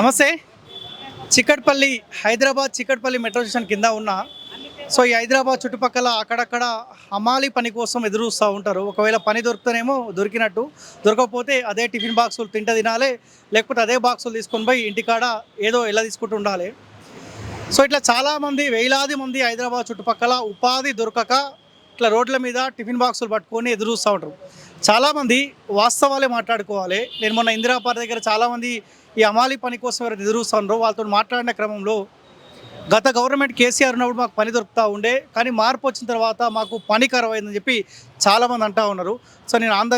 నమస్తే. Chikkadpally Hyderabad Chikkadpally metro station కింద ఉన్న. సో ఈ హైదరాబాద్ చుట్టుపక్కల అక్కడక్కడ హమాలి పని కోసం ఎదురు చూస్తూ ఉంటారు. ఒకవేళ పని దొరుకుతానేమో దొరికినట్టు. దొరకకపోతే అదే టిఫిన్ బాక్సులు తింట తినాలి. లేకపోతే అదే బాక్సులు తీసుకొని పోయి ఇంటికాడ ఏదో ఎలా తీసుకుంటూ ఉండాలి. సో ఇట్లా చాలామంది వేలాది మంది హైదరాబాద్ చుట్టుపక్కల ఉపాధి దొరకక ఇట్లా రోడ్ల మీద టిఫిన్ బాక్సులు పట్టుకొని ఎదురు చూస్తూ ఉంటారు. చాలామంది వాస్తవాలే మాట్లాడుకోవాలి. నేను మొన్న ఇందిరాపార్ దగ్గర చాలామంది ఈ అమాలి పని కోసం ఎవరైతే ఎదురుస్తున్నారో వాళ్ళతో మాట్లాడిన క్రమంలో గత గవర్నమెంట్ కేసీఆర్ ఉన్నప్పుడు మాకు పని దొరుకుతూ ఉండే కానీ మార్పు వచ్చిన తర్వాత మాకు పని కరవైందని చెప్పి చాలామంది అంటూ ఉన్నారు. సో నేను ఆన్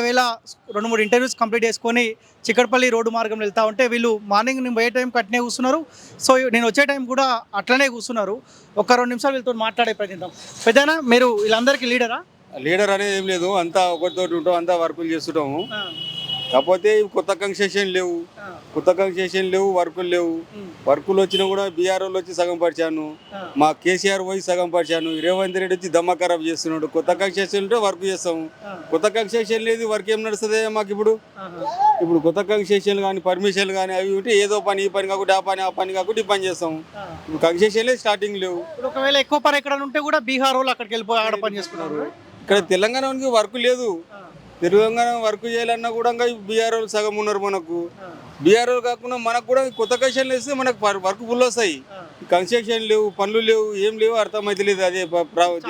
రెండు మూడు ఇంటర్వ్యూస్ కంప్లీట్ చేసుకొని చిక్కడపల్లి రోడ్డు మార్గం వెళ్తూ ఉంటే వీళ్ళు మార్నింగ్ నేను పోయే టైం అట్నే కూర్చున్నారు. సో నేను వచ్చే టైం కూడా అట్లనే కూర్చున్నారు. ఒక రెండు నిమిషాలు వీళ్ళతో మాట్లాడే ప్రయత్నిద్దాం. పెద్దనా మీరు వీళ్ళందరికీ లీడరా? లీడర్ అనేది ఏం లేదు అంతా ఒకరితో ఉంటాం అంతా వర్కులు చేస్తుంటాము. కాకపోతే కొత్త కన్సెషన్ లేవు. కొత్త కన్సెషన్ లేవు వర్కులు లేవు. వర్కులు వచ్చినా కూడా బీఆర్ వాళ్ళు వచ్చి సగం పరిచాను. మా కేసీఆర్ పోయి సగం పరిచాను. రేవంత్ రెడ్డి వచ్చి దమ్మ ఖరాబ్ చేస్తున్నాడు. కొత్త కన్సెషన్ ఉంటే వర్క్ చేస్తాము కొత్త కన్సెషన్ లేదు వర్క్ ఏం నడుస్తుంది మాకు ఇప్పుడు. ఇప్పుడు కొత్త కన్సెషన్ కానీ పర్మిషన్లు కానీ అవి ఉంటే ఏదో పని ఈ పని కాకుండా ఆ పని ఆ పని కాకుండా ఈ పని చేస్తాము ఇప్పుడు కన్సెషన్ లేదు స్టార్టింగ్ లేవు. ఒకవేళ ఎక్కువ పని ఎక్కడ ఉంటే కూడా బీహార్ వాళ్ళు అక్కడికి వెళ్ళిపోయి ఆడ పని చేసుకున్నారు ఇక్కడ తెలంగాణకి వర్క్ లేదు. తెలంగాణ వర్క్ చేయాలన్నా కూడా ఇంకా బీఆర్ సగం ఉన్నారు మనకు. బీఆర్ కాకుండా మనకు కూడా కొత్త కన్స్ట్రక్షన్ వేస్తే మనకు వర్క్ ఫుల్ వస్తాయి. కన్స్ట్రక్షన్ లేవు పనులు లేవు ఏం లేవు అర్థమైతే లేదు అదే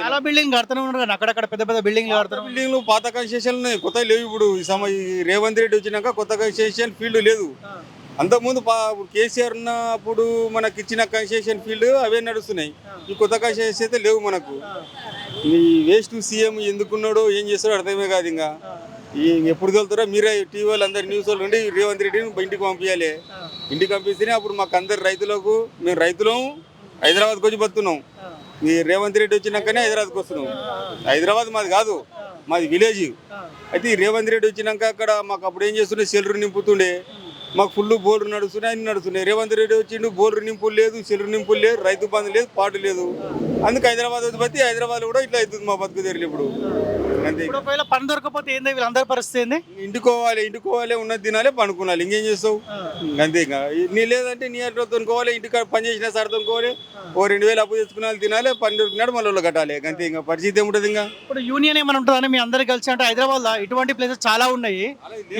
చాలా బిల్డింగ్ కడుతూనే ఉన్నారు అక్కడక్కడ పెద్ద పెద్ద బిల్డింగ్లు కడుతున్నారు బిల్డింగ్లు పాత కన్స్ట్రక్షన్ ఉన్నాయి. కొత్త లేవు ఇప్పుడు. ఈ సమ ఈ రేవంత్ రెడ్డి వచ్చినాక కొత్త కన్స్ట్రక్షన్ ఫీల్డ్ లేదు. అంతకుముందు కేసీఆర్ ఉన్నప్పుడు మనకి ఇచ్చిన కన్స్ట్రక్షన్ ఫీల్డ్ అవే నడుస్తున్నాయి. ఈ కొత్త కన్స్ట్రక్షన్ అయితే లేవు మనకు. ఈ వేస్ట్ సీఎం ఎందుకున్నాడో ఏం చేస్తాడో అర్థమే కాదు ఇంకా. ఎప్పుడు వెళ్తారో మీరే టీవీ వాళ్ళు అందరు న్యూస్ వాళ్ళు ఉండి రేవంత్ రెడ్డిని ఇంటికి పంపించాలి. ఇంటికి పంపిస్తేనే అప్పుడు మాకు అందరు రైతులకు మేము రైతులము హైదరాబాద్కి వచ్చి బతున్నాం ఈ రేవంత్ రెడ్డి వచ్చినాకనే హైదరాబాద్కి వస్తున్నాం. హైదరాబాద్ మాది కాదు మాది విలేజ్. అయితే రేవంత్ రెడ్డి వచ్చినాక అక్కడ మాకు అప్పుడు ఏం చేస్తుండే? సెల్లు నింపుతుండే. మాకు ఫుల్ బోర్డు నడుస్తున్నాయి అన్ని నడుస్తున్నాయి. రేవంత్ రెడ్డి వచ్చిండు బోర్డు నింపులు లేదు సెల్లు నింపులు లేదు రైతు బంధు లేదు పాటు లేదు. అందుకే హైదరాబాద్ వచ్చి హైదరాబాద్ కూడా ఇట్లా అవుతుంది మా బతుకు తెరలు ఇప్పుడు. ఇప్పుడు ఒకవేళ పని దొరకకపోతే ఏంది వీళ్ళందరి పరిస్థితి ఏంది? ఇంటికోవాలి ఇంటికోవాలి ఉన్నది తినాలి పండుకోవాలి ఇంకేం చేస్తావు? అంతే ఇంకా. నీ లేదంటే నీ అట్లా తొనుకోవాలి ఇంటికాడ పని చేసిన సార్ తొనుకోవాలి. ఓ రెండు వేలు అప్పు తెచ్చుకున్నాను తినాలి పని దొరికినాడు మళ్ళీ కట్టాలి. అంతే ఇంకా. పరిస్థితి ఏముంటుంది ఇంకా? ఇప్పుడు యూనియన్ ఏమైనా ఉంటుందని మీ అందరికి కలిసి అంటే హైదరాబాద్లో ఇటువంటి ప్లేసెస్ చాలా ఉన్నాయి.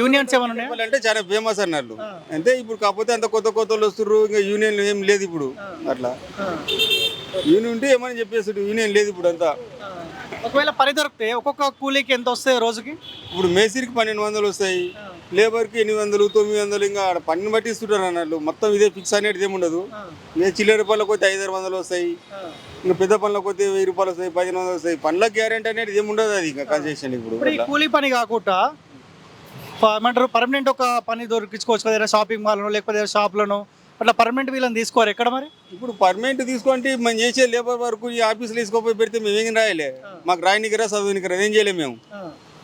యూనియన్స్ ఏమైనా ఉన్నాయా? అంటే చాలా ఫేమస్ అన్నారు. అంతే ఇప్పుడు కాకపోతే అంత కొత్త కొత్త వస్తుర్రు ఇంకా యూనియన్ ఏం లేదు ఇప్పుడు. అట్లా. యూనియన్ ఉంటే ఏమని చెప్పేస్తాడు యూనియన్ లేదు ఇప్పుడు అంతా. ఒకవేళ పని దొరికితే ఒక్కొక్క కూలీకి ఎంత వస్తాయి రోజుకి? ఇప్పుడు మేస్త్రికి పన్నెండు వందలు వస్తాయి లేబర్కి ఎనిమిది వందలు తొమ్మిది వందలు ఇంకా ఆడ పనిని బట్టి ఇస్తుంటారు అన్నట్లు. మొత్తం ఇదే ఫిక్స్ అనేది ఏమి ఉండదు. ఇంకా చిల్లర రూపాయలకు పోతే ఐదు ఆరు వందలు వస్తాయి ఇంకా పెద్ద పనులకు పోతే వెయ్యి రూపాయలు వస్తాయి పదిహేను వందలు వస్తాయి. పనుల గ్యారెంటీ అనేది ఏమి ఉండదు అది ఇంకా కన్సెషన్ ఇప్పుడు. కూలీ పని కాకుండా ఏమంటారు పర్మనెంట్ ఒక పని దొరికించుకోవచ్చు కదా షాపింగ్ మాల్లోనో లేకపోతే షాప్లోనో అట్లా పర్మనెంట్ వీళ్ళని తీసుకోరు ఎక్కడ మరి? ఇప్పుడు పర్మనెంట్ తీసుకుంటే మనం చేసే లేబర్ వర్క్ ఈ ఆఫీసులో తీసుకోపోయి పెడితే మేము ఏం రాయలే? మాకు రాయనికి రా చదువునికి రా ఏం చేయలేము మేము.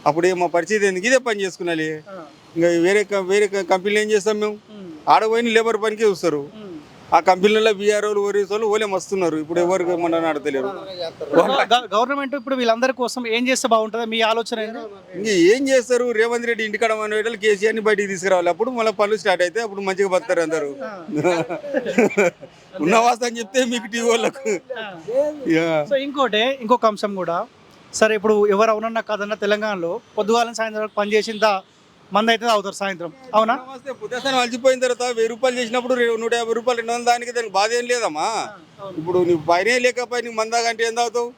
అప్పుడు మా పరిస్థితి ఎందుకు ఇదే పని చేసుకున్నాలి ఇంకా వేరే వేరే కంపెనీలు ఏం చేస్తాం మేము? ఆడపోయిన లేబర్ పనికి చూస్తారు. ఆ కంపెనీలలో బీఆర్ వాళ్ళు ఓరేస్ వాళ్ళు ఓలేం వస్తున్నారు? ఇప్పుడు ఎవరు మన ఆడతలేరు గవర్నమెంట్ ఇప్పుడు వీళ్ళందరి కోసం ఏం చేస్తే బాగుంటుంది? మీ ఆలోచన ఇంకా ఏం చేస్తారు? రేవంత్ రెడ్డి ఇంటికాడ మన వాళ్ళు కేసీఆర్ని బయటికి తీసుకురావాలి. అప్పుడు మళ్ళీ పనులు స్టార్ట్ అయితే అప్పుడు మంచిగా బతారు అందరూ. ఉన్న వాస్తవం చెప్తే మీకు టీవీ వాళ్ళకు సో ఇంకోటి ఇంకొక అంశం కూడా. సరే ఇప్పుడు ఎవరు అవునన్నా కాదన్నా తెలంగాణలో పొద్దుగాలని సాయంత్రం వరకు పని చేసిన మంది అయితే తాగుతారు సాయంత్రం. అవునా? పుట్టేసాను అలసిపోయిన తర్వాత వెయ్యి రూపాయలు చేసినప్పుడు నూట యాభై రూపాయలు రెండు వందల దానికి దానికి బాధ ఏం లేదమ్మా. ఇప్పుడు నీకు పైన లేకపోయి నీకు మందా కంటే ఏం తాగుతావు?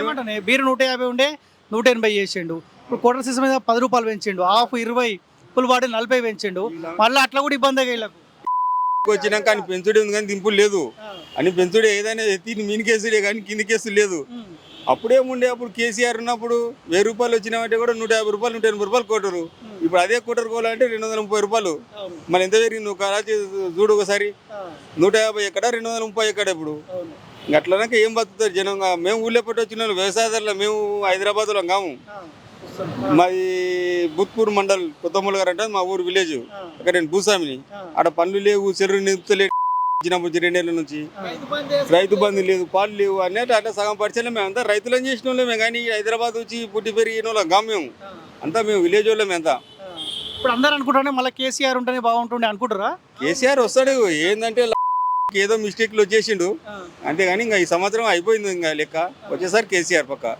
ఏమంటాను బీరు నూట యాభై ఉండే నూట ఎనభై చేసిండు. ఇప్పుడు కోటర్ సీసన్ మీద పది రూపాయలు పెంచిండు. హాఫ్ ఇరవై ఫుల్ బాడీ నలభై పెంచిండు. మళ్ళీ అట్లా కూడా ఇబ్బంది వీళ్ళకు. వచ్చినాక అని పెంచుడే ఉంది కానీ దింపుడు లేదు. అని పెంచుడే ఏదైనా ఎత్తి మీనికేసుడే కానీ కింది కేసు లేదు అప్పుడేముండే అప్పుడు కేసీఆర్ ఉన్నప్పుడు వెయ్యి రూపాయలు వచ్చినామంటే కూడా నూట యాభై రూపాయలు నూట ఎనభై రూపాయలు కొట్టరు. ఇప్పుడు అదే కొట్టరు కోవాలంటే రెండు వందల ముప్పై రూపాయలు. మరి ఎంత పెరిగింది ఒక రాజు చూడు ఒకసారి. నూట యాభై ఎక్కడ రెండు వందల ముప్పై ఎక్కడ ఇప్పుడు? అట్లనాక ఏం బతుకుతారు జనంగా మేము ఊళ్ళో పెట్టి వచ్చిన వాళ్ళు వ్యవసాయదారులు మేము హైదరాబాద్లో కాము. మాది బుత్పూర్ మండల్ కొత్తమూల గారు అంటే మా ఊరు విలేజ్. అక్కడ నేను భూస్వామిని. ఆడ పనులు లేవు చెరువు నింపుతలే చిన్నప్పుడు రెండేళ్ళ నుంచి. రైతు బంధు లేదు పాలు లేవు అన్నట్టు అట్లా సగం పరిచయం మేము అంతా రైతులను చేసిన వాళ్ళమే కానీ హైదరాబాద్ వచ్చి పుట్టి పెరిగిన వాళ్ళం మేము. అంతా మేము విలేజ్ వాళ్ళమే అంతా. ఇప్పుడు అందరు అనుకుంటానే మళ్ళీ కేసీఆర్ ఉంటేనే బాగుంటుండే అనుకుంటారా? కేసీఆర్ వస్తాడు. ఏంటంటే ఏదో మిస్టేక్లు వచ్చేసిండు. అంతేగాని ఇంకా ఈ సంవత్సరం అయిపోయింది ఇంకా లెక్క. వచ్చేసరి కేసీఆర్ పక్క.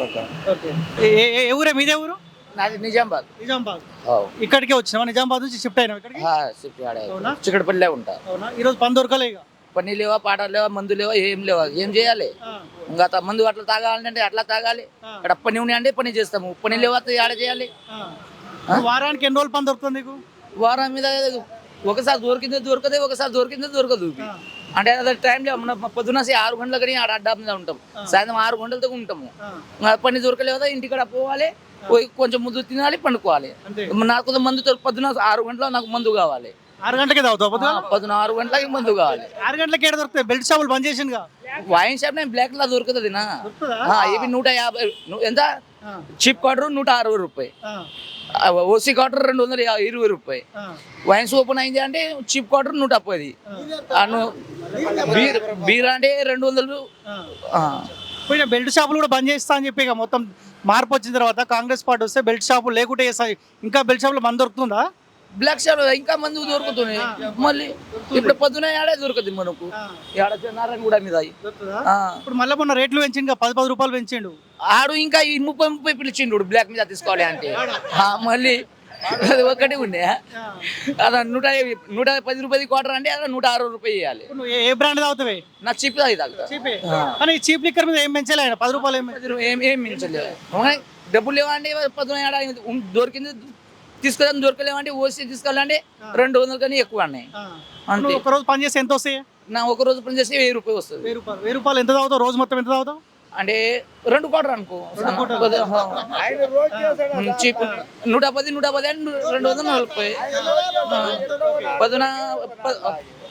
పక్క. ఏ- ఏ- ఏ ఊరే? మీదే ఊరు? నాది నిజామాబాద్. నిజామాబాద్. ఇక్కడికే వచ్చినావా? నిజామాబాద్ నుంచి షిఫ్ట్ అయినావు ఇక్కడికి? అవునా? చిక్కడపల్లిలో ఉంటా. అవునా? ఈరోజు పని దొరకలే ఇక? పని లేవా పాట లేవా మందు లేవా ఏం లేవా ఏం చేయాలి? ఇంకా మందు అట్లా తాగాలంటే అట్లా తాగాలి. ఇక్కడ పని ఉన్నాయి అంటే పని చేస్తాము. పని లేవా ఆడ చేయాలి? వారానికి ఎన్ని రోజులు పని దొరుకుతుంది నీకు? వారం మీద ఒకసారి దొరికిందే దొరకదే ఒకసారి దొరికిందే దొరకదు. అంటే అదే టైంలో మన పొద్దున ఆరు గంటలకు ఆడ అడ్డా మీద ఉంటాం. సాయంత్రం ఆరు గంటలతో ఉంటాము. పని దొరకలేదా? ఇంటికాడ పోవాలి. కొంచెం ముందు తినాలి పండుకోవాలి. నాకు మందు పొద్దున ఆరు గంటల నాకు మందు కావాలి. ఆరు గంటలకే తాగుతావు? పొద్దున? ఆరు గంటలకి మందు కావాలి. ఆరు గంటలకి ఏడ దొరుకుతాయి? బెల్ట్ షాపులు బంద్ చేసిందిగా వైన్ షాప్ నేను బ్లాక్ లా దొరుకుతుంది నా. ఇవి నూట యాభై ఎంత? చిప్ క్వార్టర్ నూట అరవై రూపాయి. ఓసీ క్వార్టర్ రెండు వందల ఇరవై రూపాయి. వైన్స్ ఓపెన్ అయింది అంటే చిప్ క్వార్టర్ నూట పది బీర్ అంటే రెండు వందలు. బెల్ట్ షాపులు కూడా బంద్ చేస్తా అని చెప్పి మొత్తం మార్పు వచ్చిన తర్వాత కాంగ్రెస్ పార్టీ వస్తే బెల్ట్ షాపులు లేకుంటే ఇంకా బెల్ట్ షాపులు మంది దొరుకుతుందా? బ్లాక్ షాప్ ఇంకా మంది దొరుకుతున్నాయి. మళ్ళీ ఇప్పుడు పొద్దున ఆడే దొరుకుతుంది మనకు. నారాయణగూడ మీద. దొరుకుతుందా. ఇప్పుడు మళ్ళీ మొన్న రేట్లు పెంచిండు పది పది రూపాయలు పెంచిండు. ఆడు ఇంకా ఈ ముప్పై ముప్పై పిలిచిండు బ్లాక్ మీద తీసుకోవాలి అంటే. మళ్ళీ అది ఒకటి ఉండే. అలా నూట నూట పది రూపాయలు క్వార్టర్ అంటే అలా నూట అరవై రూపాయలు ఇవ్వాలి నువ్వు ఏ- బ్రాండ్ తాగుతావే? నా చీప్ అది తాగుతా. చీపే. కానీ లిక్కర్ మీద ఏం పెంచలే ఆయన? పది రూపాయలు ఏం ఏం ఏం మించలేదు? డబ్బులు లేవంటే పొద్దున ఏడ ఉం- దొరికింది తీసుకెళ్ళాలి దొరకలేమంటే ఓసి తీసుకెళ్ళాలంటే రెండు వందల కన్నా ఎక్కువ అన్నాయి ఆ. అంతే. నువ్వు ఒక రోజు పని చేస్తే ఎంత వస్తాయి? నా ఒక రోజు పని చేస్తే వెయ్యి రూపాయలు వస్తుంది. వెయ్యి రూపాయలు. వెయ్యి రూపాయలు ఎంత తాగుతావు? రోజు మొత్తం ఎంత తాగుతావు? అంటే రెండు కోటర్ అనుకో. చీప్. నూట పది నూట పది అంటే రెండు వందల నలభై. పొద్దున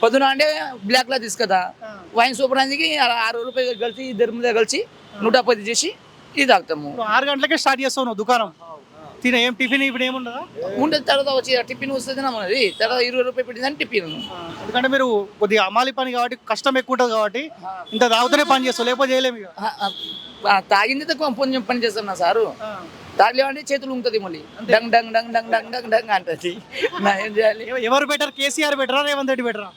పొద్దున అంటే బ్లాక్ లా తీసుకదా. వైన్ సూపర్ అందుకి ఆరు రూపాయలు కలిసి ఇద్దరి మీద కలిసి నూట పది చేసి ఇది తాగుతాము. ఆరు గంటలకే స్టార్ట్ చేస్తావు నువ్వు దుకాణం. తిన ఏం టిఫిన్ ఇప్పుడు ఏముండదా? ఉండే తర్వాత వచ్చి టిఫిన్ వస్తుంది నా మనది తర్వాత ఇరవై రూపాయలు పెట్టిందని టిఫిన్. ఎందుకంటే మీరు కొద్దిగా అమాలి పని కాబట్టి కష్టం ఎక్కువ ఉంటుంది కాబట్టి ఇంత తాగుతూనే పని చేస్తావు లేకపోతే చేయలేము తాగింది తక్కువ కొంచెం పని చేస్తాం నా సారు. తాగలేమంటే చేతులు ఉంటుంది మళ్ళీ. డంగ్ డంగ్ డంగ్ డంగ్ డంగ్ డంగ్ డంగ్ అంటది. నా ఏం చేయాలి? ఎవ- ఎవరు బెటర్? కేసీఆర్ బెటరా రేవంత్ రెడ్డి బెటరా?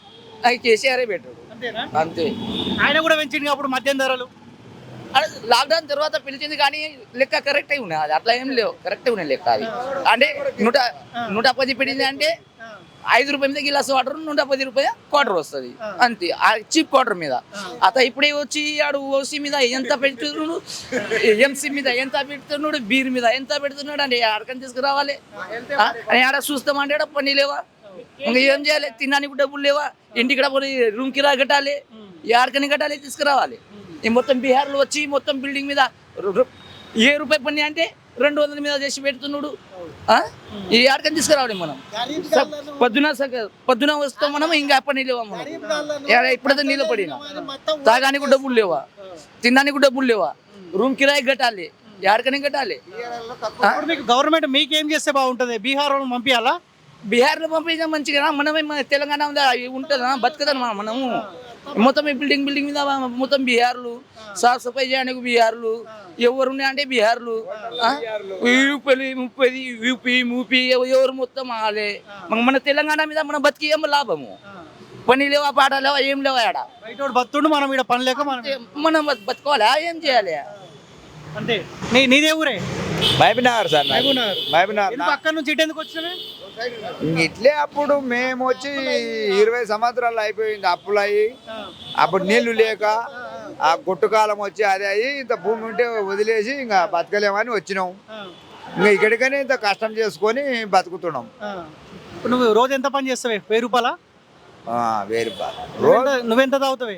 అవి కేసీఆరే పెట్టాడు అంతేనా? అంతే. ఆయన కూడా పెంచింది అప్పుడు మద్యం ధరలు. లాక్డౌన్ తర్వాత పిలిచింది కానీ లెక్క కరెక్ట్ అయి ఉన్నాయి. అది అట్లా ఏం లేవు. కరెక్ట్ ఉన్నాయి లెక్క అది అంటే నూట నూట పది పెట్టింది అంటే ఐదు రూపాయల మీద గిలాస్ వాటర్ నూట పది రూపాయ క్వార్టర్ వస్తుంది. అంతే. ఆ చీప్ క్వార్టర్ మీద. అత ఇప్పుడే వచ్చి ఆడు ఓసీ మీద ఎంత పెడుతున్నాడు? ఎంసీ మీద ఎంత పెడుతున్నాడు? బీర్ మీద ఎంత పెడుతున్నాడు? అంటే ఆడకని తీసుకురావాలి? అని ఆడ చూస్తామంటే పని లేవా? ఇంకా ఏం చేయాలి? తినడానికి డబ్బులు లేవా? ఇంటికి పోయి రూమ్ కిరా కట్టాలి. ఆడకని కట్టాలి తీసుకురావాలి. ఈ మొత్తం బీహార్లో వచ్చి మొత్తం బిల్డింగ్ మీద ఏ రూపాయి పని అంటే రెండు వందల మీద చేసి పెడుతున్నాడు. ఆ? ఈ ఆడకని తీసుకురావాలి మనం. పొద్దున సగ- పొద్దున వస్తాం మనం ఇంకా పని లేవా మనం? ఇప్పుడైతే నీళ్ళు పడినా? తాగానికి డబ్బులు లేవా? తినడానికి డబ్బులు లేవా? రూమ్ కిరాయి కట్టాలి. ఎక్కడికని కట్టాలి. గవర్నమెంట్ మీకేం చేస్తే బాగుంటుంది? బీహార్ పంపించాలా బీహార్లో పంపించాం మంచిగా మనమే మన తెలంగాణ ఉందా? అవి ఉంటుందా? బతుకదా మనము. మొత్తం ఈ బిల్డింగ్ బిల్డింగ్ మీద మొత్తం బీహార్లు సాఫ్ సఫాయి చేయడానికి బీహార్లు ఎవరు ఉన్నాయంటే బీహార్లు? యూపీ ముప్పది యూపీ మూపీ ఎవరు మొత్తం ఆలే మన- మన తెలంగాణ మీద మన బతికి ఏం లాభము? పని లేవా పాట లేవా ఏం లేవా ఆడ? బయట వాడు బతుండు మనం ఇక్కడ పని లేక మనం మనం బతు- బతుకోవాలా? ఏం చేయాలి? అంతే నీ నీదే ఊరే? మహబూబ్నగర్ సార్. మహబూబ్నగర్. మహబూబ్నగర్ ఎందుకు అక్కడ నుంచి ఇటు ఎందుకు వచ్చినవే? ఇట్లే అప్పుడు మేము వచ్చి ఇరవై సంవత్సరాలు అయిపోయింది అప్పులు అయ్యి. అప్పుడు నీళ్ళు లేక ఆ గుట్టుకాలం వచ్చి అదే అయ్యి ఇంత భూమి ఉంటే వదిలేసి ఇంకా బతకలేమని వచ్చినాం. ఇంకా ఇక్కడికనే ఇంత కష్టం చేసుకొని బతుకుతున్నాం. నువ్వు రోజు ఎంత పని చేస్తావే? వెయ్యి రూపాయల? బా రోజు నువ్వెంత తాగుతావే?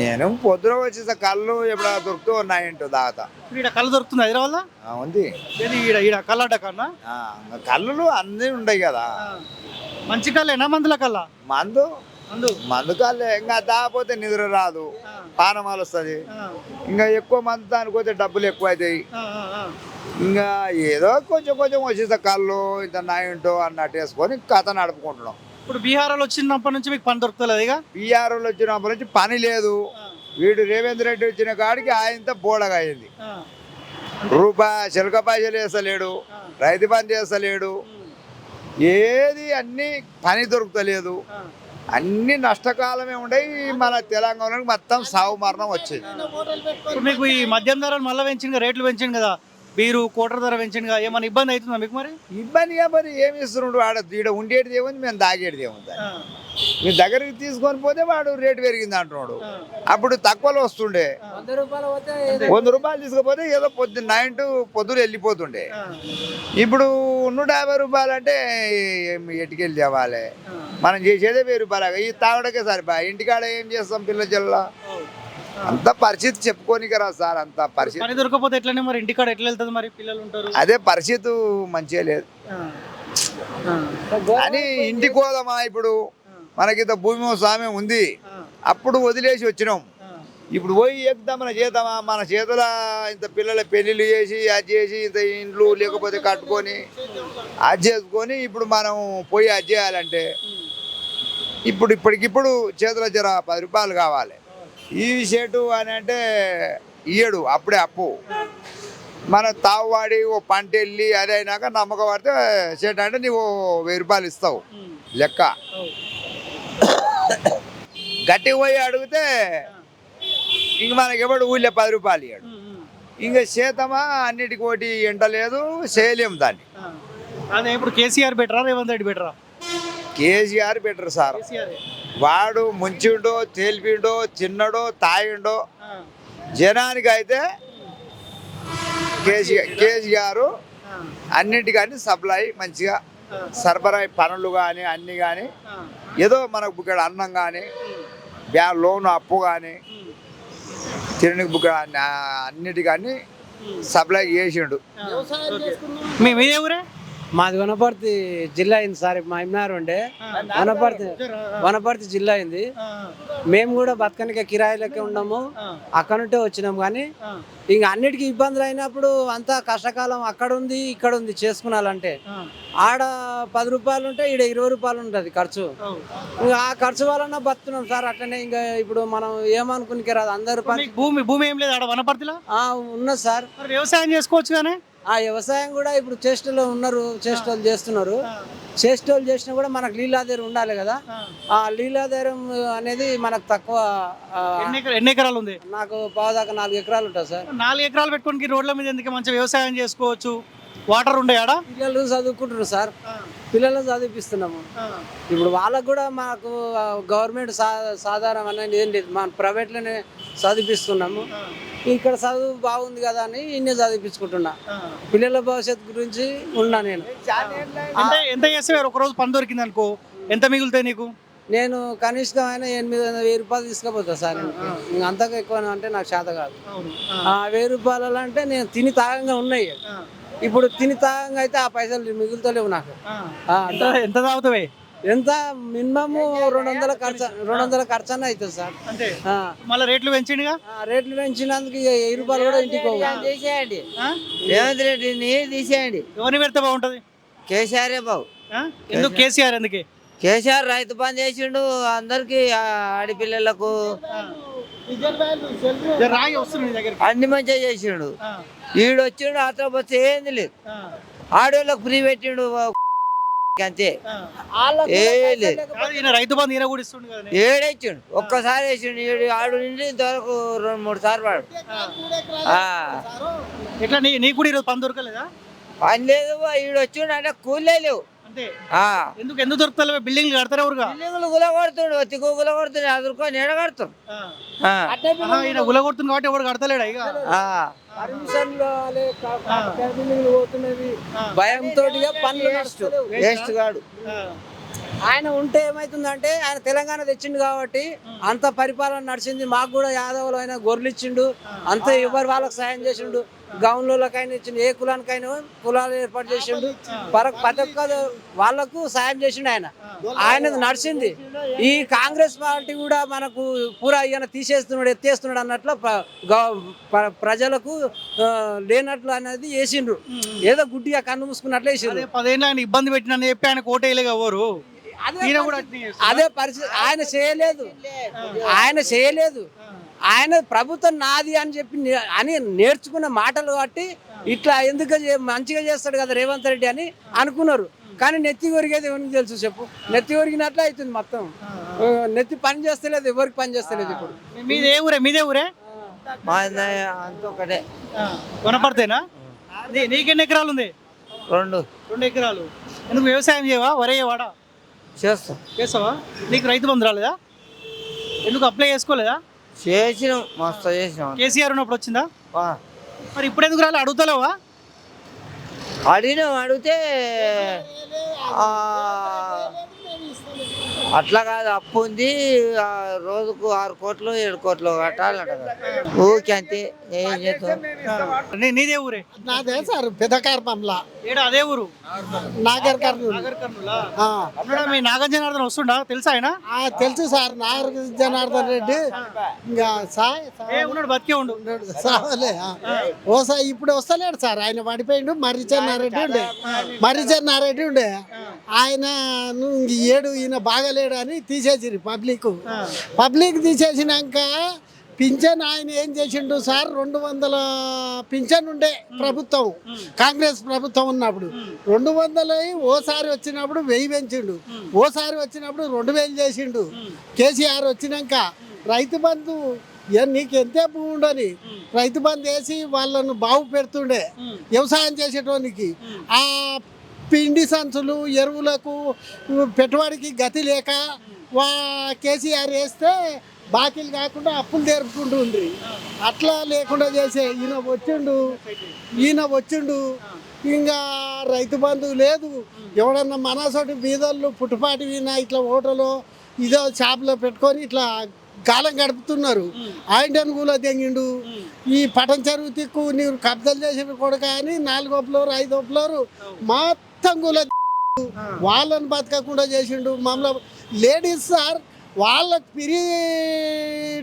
నేను పొద్దున వచ్చేసా కళ్ళు ఎప్పుడు దొరుకుతూ ఉన్నాయంటో దాత. ఇప్పుడు ఈడ కళ్ళు దొరుకుతుంది హైదరాబాద్ ఉంది. ఈడ ఈడ కళ్ళడ్డ కన్నా? కళ్ళు అన్నీ ఉన్నాయి కదా. మంచి కళ్ళేనా మందుల కల్లా మందు? మందు. మందు కళ్ళే ఇంకా తాగపోతే నిద్ర రాదు. పానమాలు వస్తుంది. ఇంకా ఎక్కువ మంది దానికోతే డబ్బులు ఎక్కువ అవుతాయి. ఇంకా ఏదో కొంచెం కొంచెం వచ్చేసా కళ్ళు ఇంత నాయంటో అన్నట్టు వేసుకొని కథ నడుపుకుంటున్నాం. ఇప్పుడు బీహార్ వాళ్ళు వచ్చినప్పటి నుంచి మీకు పని దొరుకుతలేదు ఇక? పిఆర్ఓలు వచ్చినప్పటి నుంచి పని లేదు. వీడు రేవేంద్ర రెడ్డి వచ్చిన కాడికి ఆయనతో బోడగా అయింది. రూపాయి చిలక పైసలు వేస్తలేడు రైతు బంధు చేస్తలేడు ఏది అన్ని పని దొరుకుతలేదు. అన్ని నష్టకాలమే ఉండయి మన తెలంగాణలో మొత్తం సాగు మరణం వచ్చేది. ఇప్పుడు మీకు ఈ మద్యం ధరలు మళ్ళీ పెంచింది రేట్లు పెంచింది కదా. బీరు కోటర్ ధర కదా ఏమైనా ఇబ్బంది అవుతుందా మీకు మరి? ఇబ్బందిగా మరి? ఏమి ఇస్తున్నాడు ఆడ ఈడ ఉండేటిది ఏముంది మేము దాగేటిది ఏముంది మీ దగ్గరికి తీసుకొని పోతే వాడు రేటు పెరిగింది అంటున్నాడు. అప్పుడు తక్కువలో వస్తుండే. వంద రూపాయలు తీసుకుపోతే ఏదో పొద్దు నైన్ టు పొద్దున వెళ్ళిపోతుండే. ఇప్పుడు నూట యాభై రూపాయలు అంటే ఎటుకెళ్ళి తేవాలి? మనం చేసేదే వెయ్యి రూపాయలు. ఈ తాగడకే సరిపా ఇంటికాడ ఏం చేస్తాం పిల్ల జల్ల అంత పరిస్థితి చెప్పుకోనికరా సార్ అంత పరిస్థితి. పని దొరకకపోతే ఎట్లనే మరి ఇంటికాడ ఎట్లా వెళ్తుంది మరి పిల్లలు ఉంటారు? అదే పరిస్థితి మంచిగా లేదు. అని ఇంటికి పోదామా ఇప్పుడు? మనకింత భూమి స్వామి ఉంది. అప్పుడు వదిలేసి వచ్చినాం. ఇప్పుడు పోయి ఎక్కుదామని చేద్దామా? మన చేతుల ఇంత పిల్లల పెళ్ళిళ్ళు చేసి అది చేసి ఇంత ఇండ్లు లేకపోతే కట్టుకొని అది చేసుకొని ఇప్పుడు మనం పోయి అది చేయాలంటే ఇప్పుడు ఇప్పటికిప్పుడు చేతుల జర పది రూపాయలు కావాలి. ఈ షర్టు అని అంటే ఇయ్యడు అప్పుడే అప్పు. మన తావువాడి ఓ పంట వెళ్ళి అదే అయినాక నమ్మకం పడితే షర్ట్ అంటే నీవు వెయ్యి రూపాయలు ఇస్తావు. లెక్క. గట్టిగా పోయి అడిగితే ఇంక మనకి ఎవడు ఊళ్ళో పది రూపాయలు ఇయ్యాడు. ఇంకా చేతమా అన్నిటికి ఒకటి ఎంట లేదు చేయలేము దాన్ని అదే ఇప్పుడు కేసీఆర్ బెటరా రేవంత్ రెడ్డి బెటరా? KCR better sir. కేసీఆర్ వాడు ముంచిండో తేలిపిండో తిన్నడో తాగిండో జనానికి అయితే కేసీఆర్ కేసీఆర్ అన్నిటికన్నీ సప్లై మంచిగా సరఫరా పనులు కానీ అన్నీ కానీ ఏదో మనకు బుక్కడ అన్నం కానీ బ్యా లోన్ అప్పు కానీ తినడానికి బుక్క అన్నిటికన్నీ సప్లై చేసిండు. మీ ఊరే? మాది వనపర్తి జిల్లా అయింది సార్. మా ఇమ్నార్ ఉండే. వనపర్తి వనపర్తి జిల్లా అయింది. మేము కూడా బతకనిక కిరాయి లెక్క ఉన్నాము. అక్కడ నుంటే వచ్చినాం కానీ ఇంక అన్నిటికీ ఇబ్బందులు అయినప్పుడు అంతా కష్టకాలం అక్కడ ఉంది ఇక్కడ ఉంది చేసుకున్నాలంటే ఆడ పది రూపాయలు ఉంటే ఈడ ఇరవై రూపాయలు ఉంటుంది ఖర్చు. ఇంకా ఆ ఖర్చు వలన బతున్నాం సార్. అట్లనే ఇంకా ఇప్పుడు మనం ఏమనుకునికి రాదు. అందరు భూమి భూమి ఏం లేదు ఆడ వనపర్తిలో? ఉన్నది సార్. వ్యవసాయం చేసుకోవచ్చు కానీ? ఆ వ్యవసాయం కూడా ఇప్పుడు చేష్టలో ఉన్నారు చేష్టలు చేస్తున్నారు. చేష్టలు చేసినా కూడా మనకు లీలాధారం ఉండాలి కదా. ఆ లీలాధారం అనేది మనకు తక్కువ ఎన్ని ఎకరా- ఎన్ని ఎకరాలు ఉంది? నాకు పావుదాకా నాలుగు ఎకరాలు ఉంటుంది సార్. నాలుగు ఎకరాలు పెట్టుకోనికి రోడ్ల మీద ఎందుకు మంచి వ్యవసాయం చేసుకోవచ్చు? వాటర్ ఉండే ఆడ పిల్లలు చదువుకుంటారు సార్. పిల్లలు చదివిపిస్తున్నాము. ఇప్పుడు వాళ్ళకు కూడా మాకు గవర్నమెంట్ సా సాధారణ అనేది ఏం లేదు. మన ప్రైవేట్లోనే చదివిపిస్తున్నాము. ఇక్కడ చదువు బాగుంది కదా అని ఇన్నే చదివించుకుంటున్నా పిల్లల భవిష్యత్తు గురించి ఉన్నా నేను. అంటే ఎంత చేస్తే ఒక రోజు పని దొరికింది అనుకో. ఎంత మిగులుతాయి నీకు? నేను కనిష్టం అయినా ఎనిమిది వందల వెయ్యి రూపాయలు తీసుకుపోతా సార్ ఇంక అంతగా ఎక్కువ అంటే నాకు చేత కాదు. ఆ. వెయ్యి రూపాయలు అంటే నేను తిని తాగంగా ఉన్నాయి. ఇప్పుడు తిని తాగంగా అయితే ఆ పైసలు మిగులుతలేవు నాకు. ఎంత తాగుతావే? ఎంత? మినిమమ్ రెండు వందల ఖర్చు రెండు వందల ఖర్చు అన్న అవుతుంది సార్. అంటే ఆ, మళ్ళీ రేట్లు పెంచిండుగా? ఆ, రేట్లు పెంచినందుకు వెయ్యి రూపాయలు కూడా ఇంటికి. తీసేయండి? రేవంత్ రెడ్డిని తీసేయండి. ఎవరిని పెడితే బాగుంటది? కేసీఆర్ బాబు? ఎందుకు కేసీఆర్ ఎందుకే కేసీఆర్ రైతు పని చేసిండు అందరికి ఆడపిల్లలకు అన్ని మంచిగా చేసిండు. ఈడు వచ్చిండు అట్లా పోతే ఏంది లేదు. ఆ, ఆడోళ్ళకి ఫ్రీ పెట్టిండు అంతే ఆ. ఏ లేదు కాదు, ఈయన రైతు బంధు ఈయన కూడా ఇస్తుండు కదా ఏడేచ్చిండు. ఒక్కసారి వేసిండు. ఈడు ఆడు నుండి ఇంతవరకు రెండు మూడు సార్లు వాడు. ఆ. ఎట్లా నీ నీకు కూడా ఈరోజు పని దొరకలేదా? పని లేదు ఈడు వచ్చిండు అంటే కూలే లేవు. ఎందుకు ఎందుకు దొరుకుతలేవు బిల్డింగ్ కడతారు ఎవరుగా బిల్డింగులు గుల కొడుతుండు తిక్కు గుల కొడుతుండు అదురుకొని ఎడగడుతాం ఆ. ఆహా, ఈయన గుల కొడుతుంది కాబట్టి ఎవరు కడతలేడా ఇక? భయంతో పనులు. వేస్ట్. ఆ. ఆయన ఉంటే ఏమైతుందంటే ఆయన తెలంగాణ తెచ్చిండు కాబట్టి అంత పరిపాలన నడిచింది. మాకు కూడా యాదవులు అయినా గొర్రెలు ఇచ్చిండు అంత ఎవరు వాళ్ళకి సాయం చేసిండు. గౌన్లకైనా ఇచ్చిండు ఏ కులానికైనా కులాలు ఏర్పాటు చేసిండు. పర ప్రతి ఒక్క వాళ్ళకు సాయం చేసిండు ఆయన. ఆయనది నడిచింది. ఈ కాంగ్రెస్ పార్టీ కూడా మనకు పూరా ఈయన తీసేస్తున్నాడు ఎత్తేస్తున్నాడు అన్నట్లు ప్రజలకు లేనట్లు అనేది వేసిండ్రు ఏదో గుడ్డిగా కన్ను మూసుకున్నట్లు వేసిండ్రు పదేళ్ళు ఆయన ఇబ్బంది పెట్టిన చెప్పి ఆయన కోటేయలేగా ఎవరు. అదే పరిస్థితి ఆయన చేయలేదు. ఆయన చేయలేదు. ఆయన ప్రభుత్వం నాది అని చెప్పి అని నేర్చుకున్న మాటలు కాబట్టి ఇట్లా ఎందుకు మంచిగా చేస్తాడు కదా రేవంత్ రెడ్డి అని అనుకున్నారు. కానీ నెత్తి కొరిగేది ఎవరికి తెలుసు చెప్పు? నెత్తి కొరిగినట్లే అవుతుంది మొత్తం. నెత్తి పని చేస్తలేదు ఎవరికి పని చేస్తలేదు ఇప్పుడు. మీదే ఊరే మీదే ఊరే? ఒకటే. కొనపడితేనా నీకెన్ని ఎకరాలు ఉంది? రెండు. రెండు ఎకరాలు. ఎందుకు వ్యవసాయం చేయవా? వరే వాడా? చేస్తాం. చేస్తావా? నీకు రైతు బంధు రాలేదా? ఎందుకు అప్లై చేసుకోలేదా? చేసినాం మస్తు చేసినాం. కేసీఆర్ ఉన్నప్పుడు వచ్చిందా. మరి ఇప్పుడు ఎందుకు రాలే? అడుగుతలేవా? అడిగినాం అడిగితే ఆ, అట్లా కాదు అప్పు ఉంది ఆ, రోజుకు ఆరు కోట్లు ఏడు కోట్లు కట్టాలంట. ఊరికే అంతే ఏం చేస్తాం? నీదే ఊరే? నాదే సార్ ఏడా అదే ఊరు? నాగర్ కర్నూలు. మీ నాగార్జునార్దన్ వస్తుండా? తెలుసా ఆయన? ఆ, తెలుసు సార్ నాగర్ జనార్దన్ రెడ్డి. ఇంకా సాయ్ ఏ ఉన్నాడు బతికే ఉండు. సావలే ఆ. ఓ సార్ ఇప్పుడు వస్తలేడు సార్ ఆయన పడిపోయిండు. మర్రిచన్నారెడ్డి ఉండే. మర్రిచన్నారెడ్డి ఉండే. ఆయన ఏడు ఈయన బాగలేడు అని తీసేసిరు పబ్లిక్ పబ్లిక్ తీసేసినాక పింఛన్ ఆయన ఏం చేసిండు సార్? రెండు వందల పింఛన్ ఉండే ప్రభుత్వం కాంగ్రెస్ ప్రభుత్వం ఉన్నప్పుడు. రెండు వందలు ఓసారి వచ్చినప్పుడు వెయ్యి పెంచిండు. ఓసారి వచ్చినప్పుడు రెండు వేలు చేసిండు. కేసీఆర్ వచ్చినాక రైతు బంధు నీకు ఎంతే భూమి ఉండని రైతు బంధు వేసి వాళ్ళను బాగు పెడుతుండే వ్యవసాయం చేసేటోనికి. ఆ పిండి సంచులు ఎరువులకు పెట్టుబడికి గతి లేక వా కేసీఆర్ వేస్తే బాకీలు కాకుండా అప్పులు తెరుపుకుంటుంది అట్లా లేకుండా చేసే ఈయన వచ్చిండు ఈయన వచ్చిండు. ఇంకా రైతు బంధువు లేదు. ఎవడన్నా మనసోటి బీదళ్ళు పుట్టుపాటి వినా ఇట్లా ఓటలో ఇదో చేపలో పెట్టుకొని ఇట్లా కాలం గడుపుతున్నారు. ఆయన కూడా తెంగిండు. ఈ పటం చెరువు తిక్కు నీరు కబ్జాలు చేసి కూడా కానీ నాలుగో ఫ్లోర్ ఐదో ఫ్లోర్ మొత్తం కూడా వాళ్ళని బతకకుండా చేసిండు. మమ్మల్ని లేడీస్ సార్ వాళ్ళకి పిరి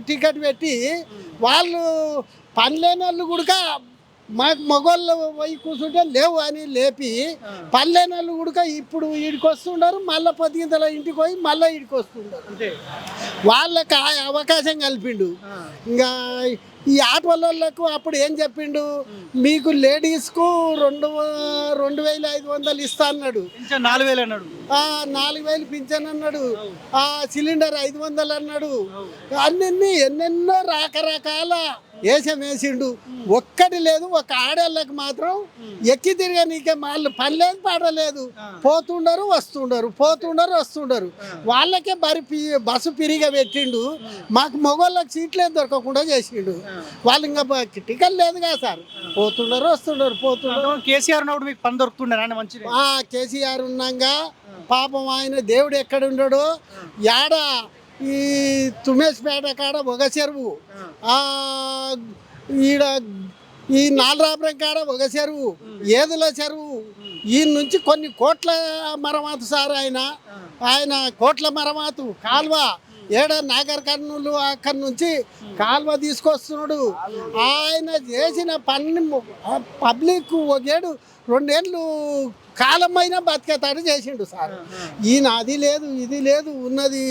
టికెట్ పెట్టి వాళ్ళు పని లేని వాళ్ళు కూడా మాకు మగవాళ్ళు పోయి కూర్చుంటే లేవు అని లేపి పని లేని వాళ్ళు కూడా ఇప్పుడు ఈడికి వస్తుండారు మళ్ళీ పొద్దుగింతల ఇంటికి పోయి మళ్ళీ ఈడికి వస్తుండారు. అంతే. వాళ్ళకి అవకాశం కల్పిండు. ఇంకా ఈ ఆటోలకు అప్పుడు ఏం చెప్పిండు? మీకు లేడీస్కు రెండు రెండు వేల ఐదు వందలు ఇస్తా అన్నాడు. నాలుగు వేలు అన్నాడు. ఆ నాలుగు వేలు పింఛన్ అన్నాడు. ఆ సిలిండర్ ఐదు వందలు అన్నాడు. అన్నీ ఎన్నెన్నో రకరకాల వేషం వేసిండు. ఒక్కటి లేదు ఒక ఆడవాళ్ళకి మాత్రం ఎక్కి తిరిగా నీకే వాళ్ళు పని లేదు పాడలేదు పోతుండరు వస్తుండరు పోతుండరు వస్తుండరు. వాళ్ళకే బరి బస్సు పిరిగా పెట్టిండు. మాకు మగవాళ్ళకి సీట్లే దొరకకుండా చేసిండు. వాళ్ళు ఇంకా టికెట్ లేదు కదా సార్. పోతుండరు వస్తుండరు పోతుండరు. కేసీఆర్ ఉన్నప్పుడు మీకు పని దొరుకుతుండే మంచిది. ఆ కేసీఆర్ ఉన్నాగా. పాపం ఆయన దేవుడు ఎక్కడ ఉండడు? యాడ ఈ తుమ్మేసిపేట కాడ ఒక చెరువు. ఈడ ఈ నాలరాపురం కాడ ఒక చెరువు. ఏదుల చెరువు. ఈ నుంచి కొన్ని కోట్ల మరమాతు సార్ ఆయన. ఆయన కోట్ల మరమాతు కాల్వ. ఏడ నాగర్ కర్నూలు అక్కడి నుంచి కాల్వ తీసుకొస్తున్నాడు. ఆయన చేసిన పని పబ్లిక్ ఒకేడు రెండేళ్ళు కాలమైనా బతికేతాడు చేసిండు సార్. ఈయన అది లేదు ఇది లేదు ఉన్నది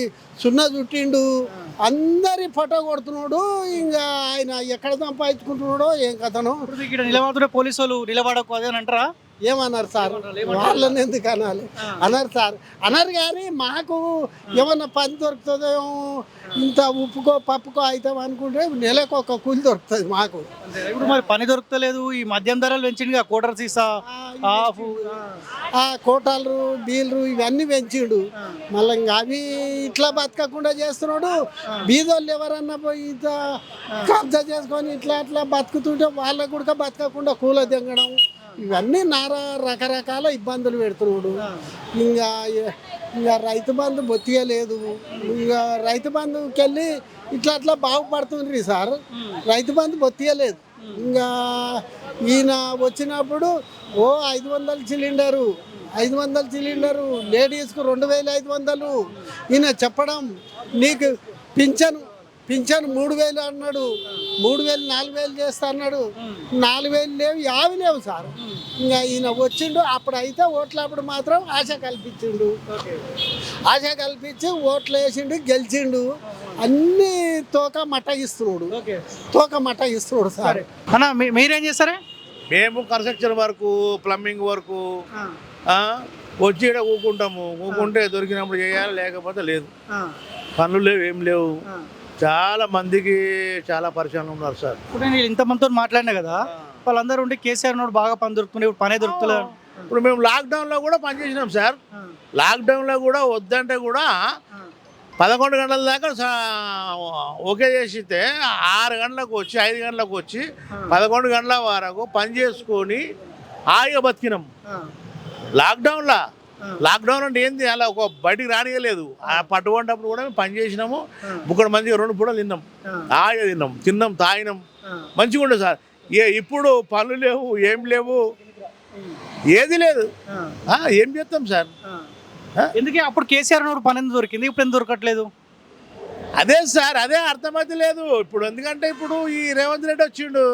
సున్న చుట్టిండు. అందరి ఫోటో కొడుతున్నాడు ఇంకా ఆయన ఎక్కడ సంపాదించుకుంటున్నాడో ఏం కథనో. నిలబడుతుంటే పోలీసు వాళ్ళు నిలబడకు అదే అంటారా? ఏమన్నారు సార్? వాళ్ళని ఎందుకు అనాలి? అన్నారు సార్. అన్నారు కానీ మాకు ఏమన్నా పని దొరుకుతుందో ఇంత ఉప్పుకో పప్పుకో అవుతాం అనుకుంటే నెలకు ఒక కూలి దొరుకుతుంది మాకు. ఇప్పుడు మరి పని దొరుకుతలేదు. ఈ మద్యం ధరలు పెంచింది కోటర్ సీసా కోటాలు బీలు ఇవన్నీ పెంచిండు. మళ్ళీ ఇంకా అవి ఇట్లా బతకకుండా చేస్తున్నాడు. బీదోళ్ళు ఎవరన్నా పోయి ఇంత కబ్జా చేసుకొని ఇట్లా అట్లా బతుకుతుంటే వాళ్ళకు కూడా బతకకుండా కూల దింగడం ఇవన్నీ నారా రకరకాల ఇబ్బందులు పెడుతున్నాడు. ఇంకా ఇంకా రైతు బంధు బొత్తిగా లేదు. ఇంకా రైతు బంధుకి వెళ్ళి ఇట్లా అట్లా బాగుపడుతుంది సార్. రైతు బంధు బొత్తిగా లేదు. ఇంకా ఈయన వచ్చినప్పుడు ఓ ఐదు వందల సిలిండరు ఐదు వందల సిలిండరు లేడీస్కు రెండు వేల ఐదు వందలు. ఈయన చెప్పడం నీకు పింఛను పింఛను మూడు వేలు అన్నాడు మూడు వేలు నాలుగు వేలు చేస్తా అన్నాడు. నాలుగు వేలు లేవు యాభై లేవు సార్. ఇంకా ఈయన వచ్చిండు అప్పుడు అయితే ఓట్లప్పుడు మాత్రం ఆశ కల్పించిండు. ఆశ కల్పించి ఓట్లు వేసిండు గెలిచిండు. అన్ని తోక మట్టగిస్తున్నాడు ఓకే. తోక మట్టగిస్తున్నాడు సార్. అన్న మీ- మీరేం చేస్తారే? మేము కన్స్ట్రక్షన్ వర్క్ ప్లంబింగ్ వర్క్ ఆ, వచ్చి ఇక్కడ ఊకుంటాము. ఊకుంటే దొరికినప్పుడు చేయాలి లేకపోతే లేదు. పనులు లేవు ఏం లేవు. చాలా మందికి చాలా పరిచయం ఉన్నారు సార్. ఇప్పుడు నేను ఇంతమందితో మాట్లాడినా కదా వాళ్ళందరూ ఉండి కేసీఆర్ నోడు బాగా పని దొరుకుతుంది ఇప్పుడు పనే దొరుకుతలేదు ఇప్పుడు మేము లాక్డౌన్లో కూడా పనిచేసినాం సార్. లాక్డౌన్లో కూడా వద్దంటే కూడా పదకొండు గంటల దాకా ఓకే చేసితే ఆరు గంటలకు వచ్చి ఐదు గంటలకు వచ్చి పదకొండు గంటల వరకు పని చేసుకొని హాయిగా బతికినాం. లాక్డౌన్లా లాక్డౌన్ అంటే ఏంది? అలా ఒక బయటికి రానియలేదు. ఆ పట్టుకుంటప్పుడు కూడా మేము పని చేసినాము. ముక్కడు మంది రెండు పూటలు తిన్నాం. హాయిగా తిన్నాం. తిన్నాం తాగినాం. మంచిగా ఉండే సార్. ఏ ఇప్పుడు పనులు లేవు ఏం లేవు. ఏది లేదు. ఏం చేస్తాం సార్? ఎందుకే అప్పుడు కేసీఆర్ పని ఎందుకు దొరికింది? ఇప్పుడు ఎందుకు దొరకట్లేదు? అదే సార్ అదే అర్థమైతే లేదు. ఇప్పుడు ఎందుకంటే ఇప్పుడు ఈ రేవంత్ రెడ్డి వచ్చిండు.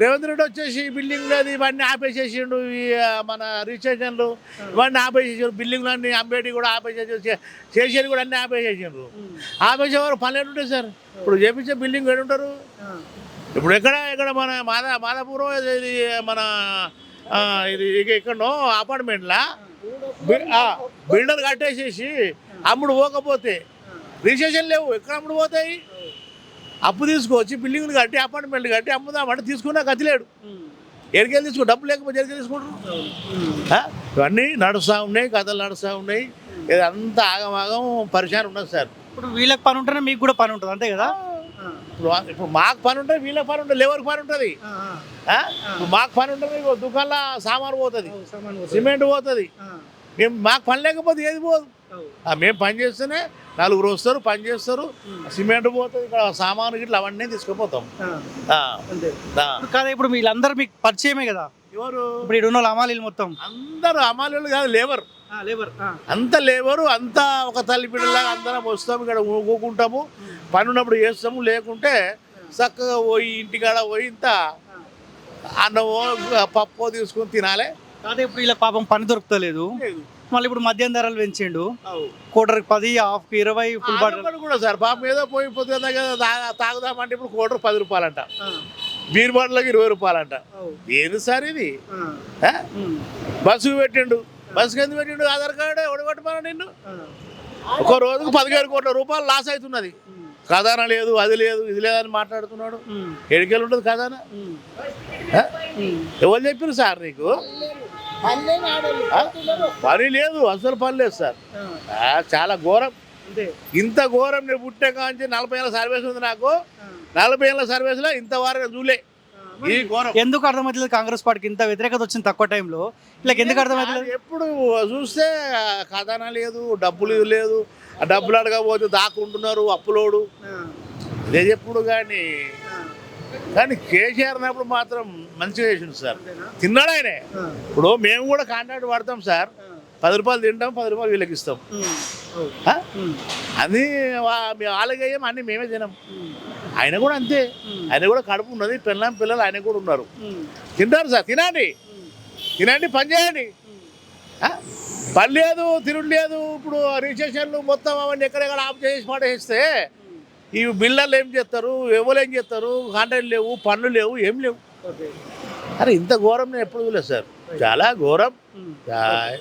రేవంత్ రెడ్డి వచ్చేసి బిల్డింగ్లు అది ఇవన్నీ ఆపేసేసిండు. ఈ మన రిజిస్ట్రేషన్లు ఇవన్నీ ఆపేసేసారు బిల్డింగ్లు అన్ని అంబేటి కూడా ఆపేసేసి చేసేది కూడా అన్ని ఆపేసేసిండ్రు. ఆపేసేవారు పని ఉంటాయి సార్. ఇప్పుడు చేపించే బిల్డింగ్ ఉంటారు? ఇప్పుడు ఎక్కడ ఇక్కడ మన మాదా మాదాపూర్వం ఇది మన ఇది ఇక అపార్ట్మెంట్లా బిల్డర్ కట్టేసేసి అమ్ముడు పోకపోతే రిజిస్ట్రేషన్ లేవు. ఎక్కడ అమ్ముడు పోతాయి? అప్పు తీసుకొచ్చి బిల్డింగ్లు కట్టి అపార్ట్మెంట్లు కట్టి అమ్ముదామంటే తీసుకున్నా గతి లేడు. ఎడికెళ్ళి తీసుకో డబ్బు లేకపోతే ఎడికెళ్ళి తీసుకుంటారు? ఆ? ఇవన్నీ నడుస్తూ ఉన్నాయి కథలు నడుస్తూ ఉన్నాయి. ఇదంతా ఆగమాగం పరిశాన్ ఉన్నది సార్. ఇప్పుడు వీళ్ళకి పని ఉంటేనే మీకు కూడా పని ఉంటుంది అంతే కదా? ఇప్పుడు ఇప్పుడు మాకు పని ఉంటుంది వీళ్ళకి పని ఉంటుంది లేబర్కి పని ఉంటుంది. మాకు పని ఉంటుంది దుకాణంలో సామాన్ పోతుంది సిమెంట్ పోతుంది. మేము మాకు పని లేకపోతే ఏది పోదు. మేము పని చేస్తేనే నలుగురు వస్తారు పని చేస్తారు. సిమెంట్ పోతుంది ఇక్కడ సామాను గిట్ల అవన్నీ తీసుకుపోతాం. కాదా ఇప్పుడు వీళ్ళందరూ మీకు పరిచయమే కదా? ఎవరు? ఇప్పుడు ఇక్కడ ఉన్న అమాలీలు మొత్తం? అందరూ అమాలీలు కాదు లేబర్. లేబర్ అంత లేబరు అంతా ఒక తల్లి బిడ్డలాగా అందరం వస్తాము ఇక్కడ ఊకుంటాము. పని ఉన్నప్పుడు చేస్తాము లేకుంటే చక్కగా పోయి ఇంటికాడ పోయి ఇంత అన్నమో పప్పు తీసుకొని తినాలి. కాదే ఇప్పుడు వీళ్ళకి పాపం పని దొరుకుతలేదు. లేదు. మళ్ళీ ఇప్పుడు మద్యం ధరలు పెంచిండు. కోటర్కి పది హాఫ్కి ఇరవై ఫుల్ బాటిల్ కూడా సార్ పాపం ఏదో పోయి తాగుదామంటే ఇప్పుడు కోటర్ పది రూపాయలంట. బీర్ బాటిల్కి ఇరవై రూపాయలంట. ఏంది సార్ ఇది? ఆ? బస్సు పెట్టిండు. బస్సుకి ఎందుకు పెట్టిండు? ఆధార్ కార్డు ఎవడు పెట్టమన్నా నిన్ను ఒక రోజుకు పదిహేడు కోట్ల రూపాయలు లాస్ అవుతున్నది. ఖజానా లేదు అది లేదు ఇది లేదని మాట్లాడుతున్నాడు. ఎడికెళ్ళి ఉంటుంది ఖజానా? ఎవరు చెప్పారు సార్ నీకు? పని లేదు అసలు పని లేదు సార్. ఆ, చాలా ఘోరం. ఇంత ఘోరం నేను పుట్టే కాంచి నలభై ఏళ్ళ సర్వీస్ ఉంది నాకు. నలభై ఏళ్ళ సర్వీస్లో ఇంతవరకు చూలే. ఈ ఘోరం. ఎందుకు అర్థమవుతుంది కాంగ్రెస్ పార్టీకి? ఇంత వ్యతిరేకత వచ్చింది తక్కువ టైంలో. ఇలా ఎందుకు అర్థమవుతుంది ఎప్పుడు చూస్తే ఖజానా లేదు డబ్బులు లేదు. ఆ డబ్బులు అడగకపోతే దాక్కుంటున్నారు అప్పులోడు. ఇదే చెప్పుడు కానీ. కానీ కేసీఆర్ అన్నప్పుడు మాత్రం మంచిగా చేసిండు సార్. తిన్నాడు ఆయనే. ఇప్పుడు మేము కూడా కాంట్రాక్ట్ పడతాం సార్. పది రూపాయలు తింటాం పది రూపాయలు వీళ్ళకి ఇస్తాం? అది వాళ్ళకేయం అన్ని మేమే తినాం. ఆయన కూడా అంతే. ఆయన కూడా కడుపు ఉన్నది పిల్లలు పిల్లలు ఆయన కూడా ఉన్నారు. తింటారు సార్ తినండి. తినండి పని చేయండి? పని లేదు తిరుడు లేదు ఇప్పుడు రిజిస్ట్రేషన్లు మొత్తం అవన్నీ ఎక్కడెక్కడ ఆఫ్ చేసి పడేస్తే ఈ బిల్లర్లు ఏం చేస్తారు ఎవరు ఏం చేస్తారు కాంట్రాక్ట్ లేవు పనులు లేవు ఏం లేవు. అరే ఇంత ఘోరం నేను ఎప్పుడు చూడలేదు సార్. చాలా ఘోరం. చా-